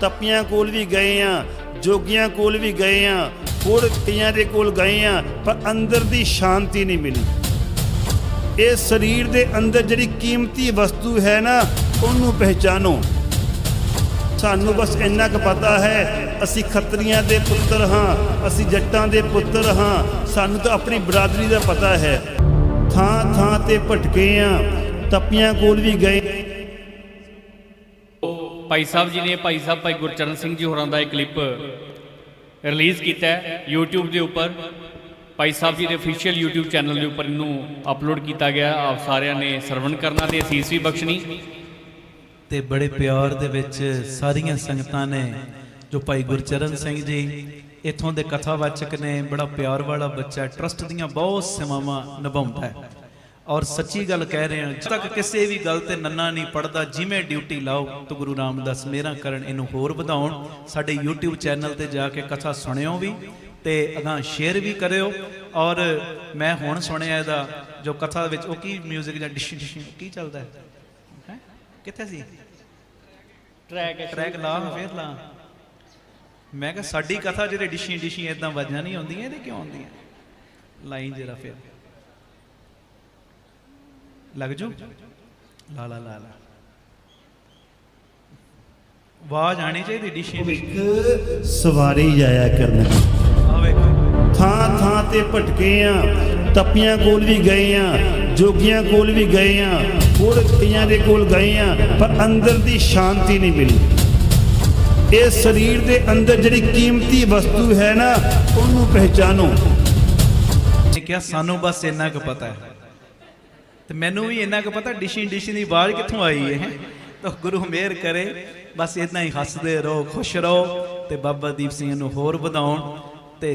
ਤਪੀਆਂ ਕੋਲ ਵੀ ਗਏ ਆ, ਜੋਗੀਆਂ ਕੋਲ ਵੀ ਗਏ ਆ, ਹੋਰ ਕਈਆਂ ਦੇ ਕੋਲ ਗਏ ਆ, ਪਰ ਅੰਦਰ ਦੀ ਸ਼ਾਂਤੀ ਨਹੀਂ ਮਿਲੀ। ਇਹ ਸਰੀਰ ਦੇ ਅੰਦਰ ਜਿਹੜੀ ਕੀਮਤੀ ਵਸਤੂ ਹੈ ਨਾ, ਉਹਨੂੰ ਪਹਿਚਾਨੋ। ਸਾਨੂੰ ਬਸ ਇੰਨਾ ਕੁ ਪਤਾ ਹੈ, ਅਸੀਂ ਖੱਤਰੀਆਂ ਦੇ ਪੁੱਤਰ ਹਾਂ, ਅਸੀਂ ਜੱਟਾਂ ਦੇ ਪੁੱਤਰ ਹਾਂ, ਸਾਨੂੰ ਤਾਂ ਆਪਣੀ ਬਰਾਦਰੀ ਦਾ ਪਤਾ ਹੈ। ਥਾਂ ਥਾਂ ਤੇ ਭਟਕੇ ਆ, ਤਪੀਆਂ ਕੋਲ ਵੀ ਗਏ ਭਾਈ ਸਾਹਿਬ ਜੀ ਨੇ, ਭਾਈ ਸਾਹਿਬ ਭਾਈ ਗੁਰਚਰਨ ਸਿੰਘ ਜੀ ਹੋਰਾਂ ਦਾ ਇਹ ਕਲਿੱਪ ਰਿਲੀਜ਼ ਕੀਤਾ ਹੈ YouTube ਦੇ ਉੱਪਰ। ਭਾਈ ਸਾਹਿਬ ਜੀ ਦੇ ਅਫੀਸ਼ੀਅਲ YouTube ਚੈਨਲ ਦੇ ਉੱਪਰ ਇਹਨੂੰ ਅਪਲੋਡ ਕੀਤਾ ਗਿਆ ਆਪ ਸਾਰਿਆਂ ਨੇ ਸਰਵਣ ਕਰਨਾ ਤੇ ਅਸੀਸ ਵੀ ਬਖਸ਼ਣੀ। ਤੇ ਬੜੇ ਪਿਆਰ ਦੇ ਵਿੱਚ ਸਾਰੀਆਂ ਸੰਗਤਾਂ ਨੇ, ਜੋ ਭਾਈ ਗੁਰਚਰਨ ਸਿੰਘ ਜੀ ਇਥੋਂ ਦੇ ਕਥਾਵਾਚਕ ਨੇ, ਬੜਾ ਪਿਆਰ ਵਾਲਾ ਬੱਚਾ ਟਰਸਟ ਦੀਆਂ ਬਹੁਤ ਸੇਵਾਵਾਂ ਨਿਭਾਉਂਦਾ ਹੈ। ਔਰ ਸੱਚੀ ਗੱਲ ਕਹਿ ਰਹੇ ਹਾਂ ਜਦ ਤੱਕ ਕਿਸੇ ਵੀ ਗੱਲ ਤੇ ਨੰਨਾ ਨਹੀਂ ਪੜਦਾ ਜਿਵੇਂ ਡਿਊਟੀ ਲਾਓ ਤਾਂ ਗੁਰੂ ਰਾਮਦਾਸ ਮੇਰਾ ਕਰਨ ਇਹਨੂੰ ਹੋਰ ਵਧਾਉਣ। ਸਾਡੇ YouTube ਚੈਨਲ ਤੇ ਜਾ ਕੇ ਕਥਾ ਸੁਣਿਓ ਵੀ ਤੇ ਅਗਾਂ ਸ਼ੇਅਰ ਵੀ ਕਰਿਓ। ਔਰ ਮੈਂ ਹੁਣ ਸੁਣਿਆ ਇਹਦਾ ਜੋ ਕਥਾ ਵਿੱਚ ਉਹ ਕੀ 뮤직 ਜਾਂ ਡਿਸ਼ ਡਿਸ਼ ਕੀ ਚੱਲਦਾ ਹੈ? ਹੈਂ? ਕਿੱਥੇ ਸੀ? ਟਰੈਕ ਟਰੈਕ ਲਾ ਫੇਰ ਲਾ। ਮੈਂ ਕਿਹਾ ਸਾਡੀ ਕਥਾ ਜਿਹੜੇ ਡਿਸ਼ੀ ਡਿਸ਼ੀ ਇਦਾਂ ਵੱਜਾਂ ਨਹੀਂ ਆਉਂਦੀਆਂ ਇਹਦੇ ਕਿਉਂ ਆਉਂਦੀਆਂ? ਲਾਈਨ ਜਰਾ ਫੇਰ। ਲੱਗ ਜੂ? ਲਾ ਲਾ ਲਾ ਲਾ। ਆਵਾਜ਼ ਆਣੀ ਚਾਹੀਦੀ ਡਿਸ਼ੀ ਇੱਕ ਸਵਾਰੀ ਜਾਇਆ ਕਰਨ। ਆ ਵੇਖੋ। ਥਾਂ ਥਾਂ ਤੇ ਭਟਕੇ ਆ ਤਪੀਆਂ ਕੋਲ ਵੀ ਗਏ ਆ ਜੋਗੀਆਂ ਕੋਲ ਵੀ ਗਏ ਆ ਹੋਰ ਕਈਆਂ ਦੇ ਕੋਲ ਗਏ ਆ ਪਰ ਅੰਦਰ ਦੀ ਸ਼ਾਂਤੀ ਨਹੀਂ ਮਿਲੀ। ਇਹ ਸਰੀਰ ਦੇ ਅੰਦਰ ਜਿਹੜੀ ਕੀਮਤੀ ਵਸਤੂ ਹੈ ਨਾ ਉਹਨੂੰ ਪਹਿਚਾਨੋ। ਨੇ ਕਿਹਾ ਸਾਨੂੰ ਬਸ ਇੰਨਾ ਕੁ ਪਤਾ ਹੈ। ਤੇ ਮੈਨੂੰ ਵੀ ਇੰਨਾ ਕੁ ਪਤਾ ਡਿਸ਼ੀ ਡਿਸ਼ੀ ਦੀ ਆਵਾਜ਼ ਕਿੱਥੋਂ ਆਈ ਹੈ? ਤਾਂ ਗੁਰੂ ਮਿਹਰ ਕਰੇ, ਬਸ ਇਦਾਂ ਹੀ ਹੱਸਦੇ ਰਹੋ, ਖੁਸ਼ ਰਹੋ ਤੇ ਬਾਬਾ ਦੀਪ ਸਿੰਘ ਨੂੰ ਹੋਰ ਵਧਾਉਣ।